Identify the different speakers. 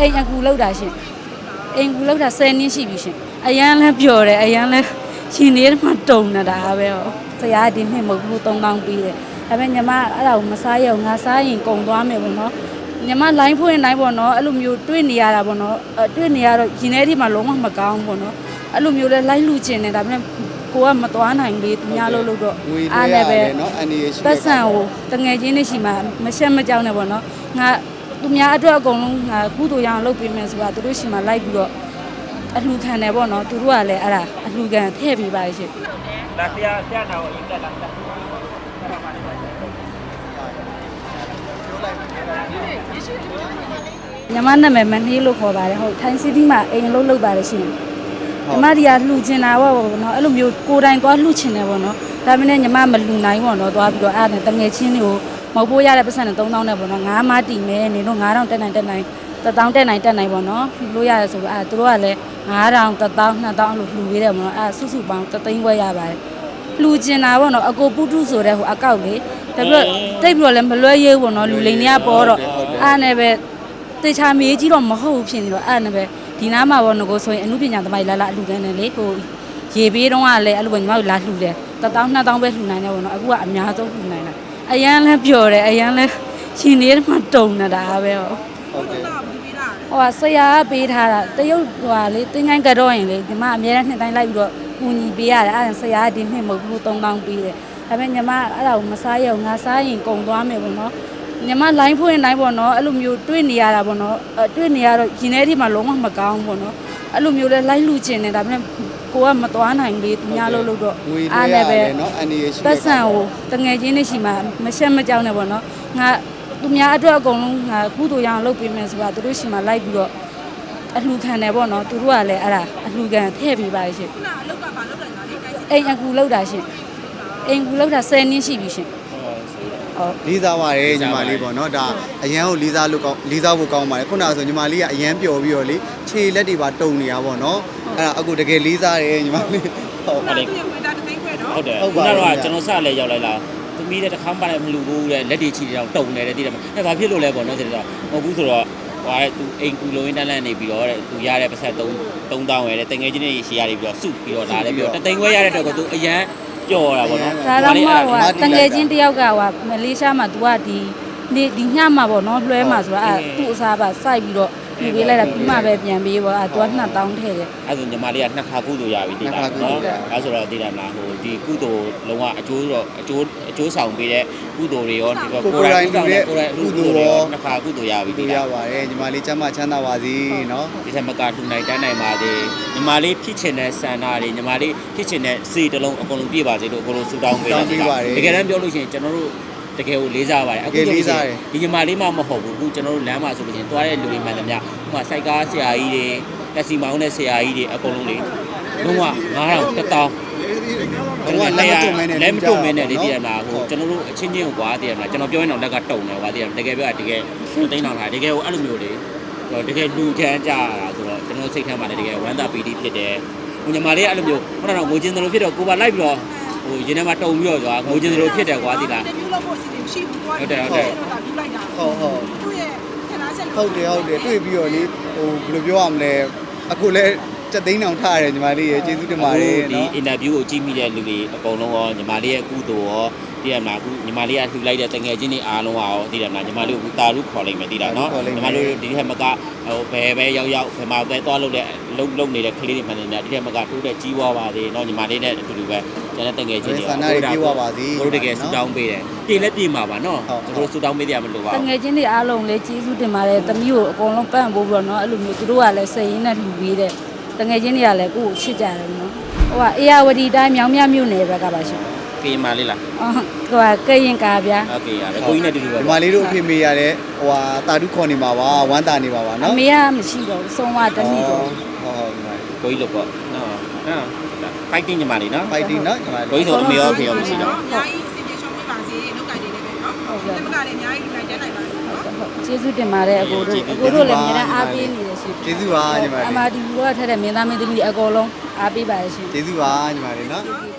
Speaker 1: အိမ်အကူလောက်တာရှင်အိမ်ကူလောက်တာ10နှစ်ရှိပြီရှင်အရန်လဲပျော်တယ်အရန်လဲရှင်နေမှတုံနေတာပဲဟောဆရာဒီနှစ်မဟုတ်ဘူး3000ပေးတယ်ဒါပေမဲ့ညီမအဲ့ဒါကိုမစားရအောင်ငါစားရင်ကုံသွားမယ်ပေါ့နော်ညီမ line ဖွင့်တိုင်းပေါ့နော်အဲ့လိုမျိုးတွေ့နေရတာပေါ့နော်အဲ့တွေ့နေရတော့ရင်ထဲဒီမှာလုံးဝမကောင်းဘူးပေါ့နော်အဲ့လိုမျိုးလဲ line လူချင်တယ်ဒါပေမဲ့ကိုကမသွားနိုင်လေသူများလို့လို့တော့
Speaker 2: ငွေ
Speaker 1: အား
Speaker 2: တွေ
Speaker 1: နဲ့ပဲ
Speaker 2: ရတယ်နော်အန်ဒီရရှိ
Speaker 1: ပတ်စံကိုတငယ်ချင်းတွေရှိမှမရှက်မကြောက်နဲ့ပေါ့နော်ငါ သူများအတွက်အကုန်လုံးငါကုသိုလ်ရအောင်လုပ်ပေးမယ်ဆိုတာသူတို့ရှိမှလိုက်ပြီးတော့အလှခံတယ်ပေါ့နော်သူတို့ကလည်းအဲ့ဒါအလှခံထည့်ပေးပါရှင်
Speaker 3: လာဆရာဆရာနာကိုအင်တက်လာတက်
Speaker 1: ညီမနာမည်မနှေးလို့ခေါ်ပါတယ်ဟုတ်ထိုင်းစီးတီးမှာအိမ်လုံးလုပ်ပါတယ်ရှင်ညီမဒီကလှူချင်တာပေါ့နော်အဲ့လိုမျိုးကိုယ်တိုင်သွားလှူချင်တယ်ပေါ့နော်ဒါပေမဲ့ညီမမလှူနိုင်ပေါ့နော်သွားပြီးတော့အဲ့ဒါနဲ့တငယ်ချင်းတွေကို မဟုတ်ဖို့ရတဲ့ပတ်စံနဲ့3000နဲ့ပေါ့နော်ငါးမတီမယ်နေတော့9000တက်နိုင်တက်နိုင်1000တက်နိုင်တက်နိုင်ပေါ့နော်လှူလို့ရတယ်ဆိုတော့အဲ့သူတို့ကလည်း9000 1000 2000လို့လှူပေးတယ်ပေါ့နော်အဲ့စုစုပေါင်း3သိန်းခွဲရပါတယ်လှူချင်တာပေါ့နော်အကိုပုတုဆိုတဲ့ဟိုအကောက်လေဒါပြီးတော့တိတ်ပြီးတော့လည်းမလွဲရဲဘူးပေါ့နော်လူလိန်တွေကပေါ်တော့အဲ့နဲ့ပဲတေချာမေးကြီးတော့မဟုတ်ဘူးဖြစ်နေတော့အဲ့ဒါနဲ့ပဲဒီနားမှာပေါ့ငကိုဆိုရင်အမှုပညာသမိုင်းလာလာအလူကန်းတယ်လေဟိုရေပေးတော့ကလည်းအဲ့လိုပဲညီမတို့လာလှူတယ်တစ်တောင်းနှစ်တောင်းပဲလှူနိုင်တယ်ပေါ့နော်အခုကအများဆုံးလှူနိုင်တာ အရန်လဲပျော်တယ်အရန်လဲရှင်နေမှတုံနေတာပဲဟော
Speaker 2: ဟုတ်တယ်
Speaker 1: ဟိုကဆရာကပေးထားတာတရုတ်ဟိုကလေတင်းကိုင်းကတော့ရင်လေဒီမှာအများနဲ့နှစ်တိုင်းလိုက်ပြီးတော့ကူညီပေးရတယ်အဲ့ဒါဆရာကဒီနှစ်မဟုတ်ဘူး3000ပေးတယ်ဒါပေမဲ့ညီမအဲ့ဒါကိုမစားရအောင်ငါစားရင်ကုံသွားမယ်ပေါ့နော်ညီမ line ဖွင့်တိုင်းပေါ့နော်အဲ့လိုမျိုးတွေ့နေရတာပေါ့နော်အဲ့တွေ့နေရတော့ရင်ထဲဒီမှာလုံးဝမကောင်းဘူးပေါ့နော် အဲ့လိုမျိုးလဲ line လူချင်တယ်ဒါပေမဲ့ကိုကမသွားနိုင်လေသူများလို့လို့တော့
Speaker 2: ငွေတွေ
Speaker 1: အား
Speaker 2: ရ
Speaker 1: နဲ့
Speaker 2: တ
Speaker 1: ပဲ
Speaker 2: ယ်နော်အန်ဒီရရှိ
Speaker 1: ပတ်စံကိုတငယ်ချင်းတွေရှိမှမရှက်မကြောက်နဲ့ပေါ့နော်ငါသူများအတွက်အကုန်လုံးငါကုသိုလ်ရအောင်လုပ်ပေးမယ်ဆိုတာသူတို့ရှိမှလိုက်ပြီးတော့အလှခံတယ်ပေါ့နော်သူတို့ကလည်းအဲ့ဒါအလှခံထည့်ပေးပါရှင်
Speaker 4: ခုနအလောက်ကဘာလောက်တယ်နော်လေတိုင်း
Speaker 1: အိမ်အကူလောက်တာရှင်အိမ်ကူလောက်တာ10နှစ်ရှိပြီရှင် ဟုတ်
Speaker 2: လေးစားပါတယ်ညီမလေးပေါ့နော်ဒါအရန်ကိုလေးစားလို့ကောင်းလေးစားဖို့ကောင်းပါတယ်ခုနကဆိုညီမလေးကအရန်ပျော်ပြီးတော့လေခြေလက်တွေပါတုံနေတာပေါ့နော်အဲ့ဒါအခုတကယ်လေးစားတယ်ညီမလေးဟုတ်
Speaker 4: ခုနကသူ့ရဲ့ဝေတာတသိန်းခွဲနော်
Speaker 3: ဟုတ်တယ်
Speaker 2: ဟုတ်
Speaker 3: ခု
Speaker 2: ပါ
Speaker 3: န
Speaker 2: ဘူး
Speaker 3: ကတော့ကျွန်တော်စလဲရောက်လိုက်လာသမီးတဲ့တစ်ခါမှလည်းမလူဘူးတဲ့လက်တွေချီတောင်တုံနေတယ်သိတယ်မအဲဘာဖြစ်လို့လဲပေါ့နော်ဆိုတော့မဟုတ်ဘူးဆိုတော့ဟိုသူအိမ်ကူလုံးရင်းတန်းလန့်နေပြီးတော့တဲ့သူရတဲ့ပတ်ဆက်3 3000ရဲတဲ့တငယ်ချင်းတွေရှေ့ရပြီးတော့စုပြီးတော့လာတယ်ပြီးတော့တသိန်းခွဲရတဲ့တော့ကသူအရန် ကြော်တာပေါ့နော်
Speaker 1: ဒါတော့မှဟိုကတငယ်ချင်းတယောက်ကဟိုမလေးရှားမှာ तू ကဒီဒီဒီညမှာပေါ့နော်လွှဲမှာဆိုတော့အဲ့သူ့အစားပါစိုက်ပြီးတော့ ပြပေးလိုက်တာပြီးမှပဲပြန်ပေးပေါ့အဲ့ तू က2000ထည့်တယ်
Speaker 3: အဲဆိုညီမလေးကနှစ်ခါကုသိုလ်ရပြီတိတာနော်အဲဆိုတော့တိတာမှာဟိုဒီကုသိုလ်လုံးဝအကျိုးတော့အကျိုးအကျိုးဆောင်ပေးတဲ့ကုသိုလ်တွေရောဒီကိုကိုယ်တိုင်ကုသိုလ်တွေကိုယ်တိုင်ကုသိုလ်တွေရောနှစ်ခါကုသိုလ်ရပြီ
Speaker 2: တူ
Speaker 3: တိ
Speaker 2: ရ
Speaker 3: တာ
Speaker 2: ပါတယ်ညီမလေးကျမ်းမချမ်းသာပါစေနော်
Speaker 3: ဒီထက်မကတူနိုင်တန်းနိုင်ပါသေးညီမလေးဖြစ်ချင်တဲ့ဆန္ဒတွေညီမလေးဖြစ်ချင်တဲ့စိတ်တစ်လုံးအကုန်လုံးပြည့်ပါစေလို့အကုန်လုံးဆုတောင်းပေးတာတကယ်တမ်းပြောလို့ရှိရင်ကျွန်တော်တို့ တကယ်ကိုလေးစားပါတယ်အခုဆိုရင်ဒီညီမလေးမှမဟုတ်ဘူးအခုကျွန်တော်တို့လမ်းမှာဆိုလို့ရှိရင်သွားတဲ့လူတွေမှန်သမျှဥပမာစိုက်ကားဆရာကြီးတွေတက်စီမောင်းတဲ့ဆရာကြီးတွေအကုန်လုံးလေလုံးဝ9000တက်တောင်း
Speaker 2: ဘဝလက်မတုံမဲနဲ့
Speaker 3: လက်မတုံမဲနဲ့လေတည်ရမလားဟိုကျွန်တော်တို့အချင်းချင်းကိုကွာတည်ရမလားကျွန်တော်ပြောရင်တော့လက်ကတုံတယ်ကွာတည်ရမလားတကယ်ပြောတာတကယ်သိန်းတောင်ထားတကယ်ကိုအဲ့လိုမျိုးလေတကယ်လူချမ်းကြတာဆိုတော့ကျွန်တော်စိတ်ထဲမှာလည်းတကယ်ဝမ်းသာပီတိဖြစ်တယ်ဟိုညီမလေးကအဲ့လိုမျိုးခုနကငိုချင်းသလိုဖြစ်တော့ကိုပါလိုက်ပြီးတော့ ဟိုရင်ထဲမှာတုံပြီးတော့ကွာငိုချင်းသလိုဖြစ်တယ်ကွာတည်လား
Speaker 4: တမျိုးလို့ဖို့စီစဉ်ရှိဘူးကွာ
Speaker 3: ဟုတ်တယ်ဟုတ်တယ်
Speaker 4: ဒါပြလိုက်တာ
Speaker 2: ဟုတ်ဟုတ်
Speaker 4: သူ့ရဲ့ခဏဆက်
Speaker 2: ဟုတ်တယ်ဟုတ်တယ်တွေ့ပြီးတော့လေဟိုဘယ်လိုပြောရမလဲအခုလဲ စက်သိန်းအောင်ထားရတယ်ညီမလေးရေကျေးဇူးတင်ပါတယ်
Speaker 3: ဒီ
Speaker 2: နော်
Speaker 3: အင်တာဗျူးကိုကြည့်မိတဲ့လူတွေအကုန်လုံးရောညီမလေးရဲ့ကုသိုလ်ရောတည်ရမလားအခုညီမလေးကလှူလိုက်တဲ့တငယ်ချင်းတွေအားလုံးရောတည်ရမလားညီမလေးကိုတာရုခေါ်လိုက်မယ်တည်လားနော်ညီမလေးတို့ဒီထက်မကဟိုဘယ်ပဲရောက်ရောက်ဘယ်မှာပဲသွားလို့တဲ့လုံလုံနေတဲ့ကလေးတွေမှန်နေတယ်ဒီထက်မကတိုးတဲ့ကြီးပွားပါသေးနော်ညီမလေးနဲ့အတူတူပဲကျန်တဲ့တငယ်ချင်းတွေ
Speaker 2: ဆန္ဒတွေပြေဝပါစေ
Speaker 3: တို့တကယ်ဆူတောင်းပေးတယ်ပြေလည်းပြေမှာပါနော်
Speaker 2: ဟုတ်
Speaker 3: တို့ဆူတောင်းပေးတယ်မလို့ပါ
Speaker 1: တ
Speaker 3: ဘူး
Speaker 1: ငယ်ချင်းတွေအားလုံးလည်းကျေးဇူးတင်ပါတယ်တမီးကိုအကုန်လုံးပန့်ပိုးပြီးတော့နော်အဲ့လိုမျိုးသူတို့ကလည်းစိတ်ရင်းနဲ့လှူပေးတယ် တငယ်ချင်းတွေကလည်းကိုယ့်ကိုချစ်ကြတယ်နော်ဟိုကအေယာဝတီတိုင်းမြောင်မြမြို့နယ်ဘက်ကပါရှင်
Speaker 3: ကေမာလေးလား
Speaker 1: အော်ဟိုကကရင်ကာဗျာ
Speaker 3: ဟုတ်ကဲ့ရပါကိုကြီးနဲ့တူတူပါ
Speaker 2: ညီမလေးတို့အဖေမေရတဲ့ဟိုဟာတာတုခေါ်နေမှာပါဝမ်းတာနေပါပါ
Speaker 1: အ
Speaker 2: နော်
Speaker 1: မေကမရှိတော့ဘူးဆုံးမတစ်မိတော့ဘူး
Speaker 2: ဟုတ်ဟုတ်ညီမလေး
Speaker 3: ကိုကြီးလို့ပေါ့နော်နော်ဖိုက်တင်ညီမလေးနော်
Speaker 2: ဖိုက်တင်နော်ညီမလေး
Speaker 3: ကိုကြီးဆိုအမေရောအဖေရောမရှိတော့
Speaker 4: အများကြီးအစီအပြေချောင်းပေးပါစေလောက်ကင်တွေလည်းပဲနော်ဒီကနေ့လည်းအများကြီးဒီလိုက်တန်းနိုင်ပါစေ
Speaker 1: ကျေးဇူးတင်ပါတယ်အကိုတို့အကိုတို့လည်းအများအားပေးနေတယ်ရှင်
Speaker 2: ကျေးဇူးပါညီမ
Speaker 1: အ
Speaker 2: လေး
Speaker 1: မဒီဘောကထက်တဲ့မင်းသားမင်းသမီးတွေအကုန်လုံးအားပေးပါရဲ့ရှင်
Speaker 2: ကျေးဇူးပါညီမလေးနော်
Speaker 1: ကျေးဇူး